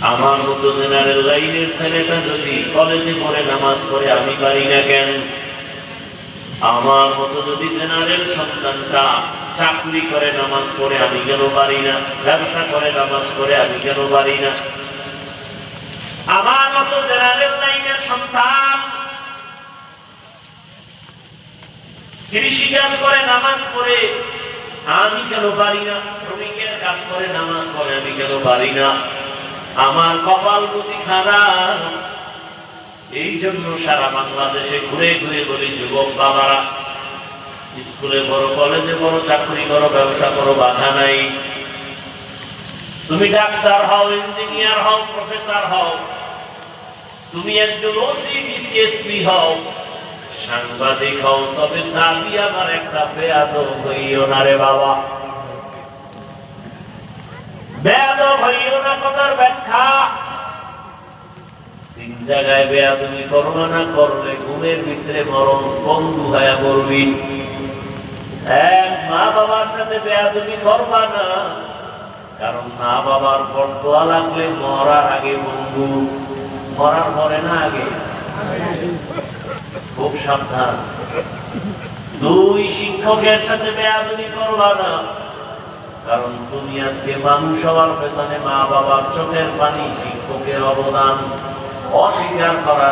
আমার মতো জেনারেল লাইনের ছেলেটা যদি কলেজে পড়ে, নামাজ পড়ে, আমি পারি না কেন? আমার মতো যদি জেনারেল সন্তানটা চাকরি করে, নামাজ পড়ে, আমি কেন পারি না? ব্যবসা করে, নামাজ পড়ে, আমি কেন পারি না? আমার মতো জেনারেল লাইনের সন্তান কৃষি কাজ করে, নামাজ পড়ে, আমি কেন পারি না? শ্রমিকের কাজ করে, নামাজ পড়ে, আমি কেন পারি না? আমার কপাল প্রতি খারাপ। এই জন্য সারা বাংলাদেশে ঘুরে ঘুরে বলি, যুবক বাবারা স্কুলে বড়, কলেজে বড়, চাকরি করো, ব্যবসা করো, বাধা নাই। তুমি ডাক্তার হও, ইঞ্জিনিয়ার হও, প্রফেসর হও, তুমি একজন ওসি ডিসিএসপি হও, সাংবাদিক হও, তবে দাবি আমার একটা বেয়াদ হইও না রে বাবা। বেয়াদ হইও না জায়গায় বেয়াদুমি করো না, করলে ঘুমের ভিতরে মরণ বন্ধু হয়ে বলবি এক মা বাবার সাথে করবা না, কারণ মা বাবার লাগলে মরার আগে বন্ধু, মরার পরে না আগে। খুব সাবধান। দুই শিক্ষকের সাথে বেয়াদুমি করবা না, কারণ তুমি আজকে মানুষ হওয়ার পেছনে মা বাবার চোখের পানি শিক্ষকের অবদান। অস্বীকার করা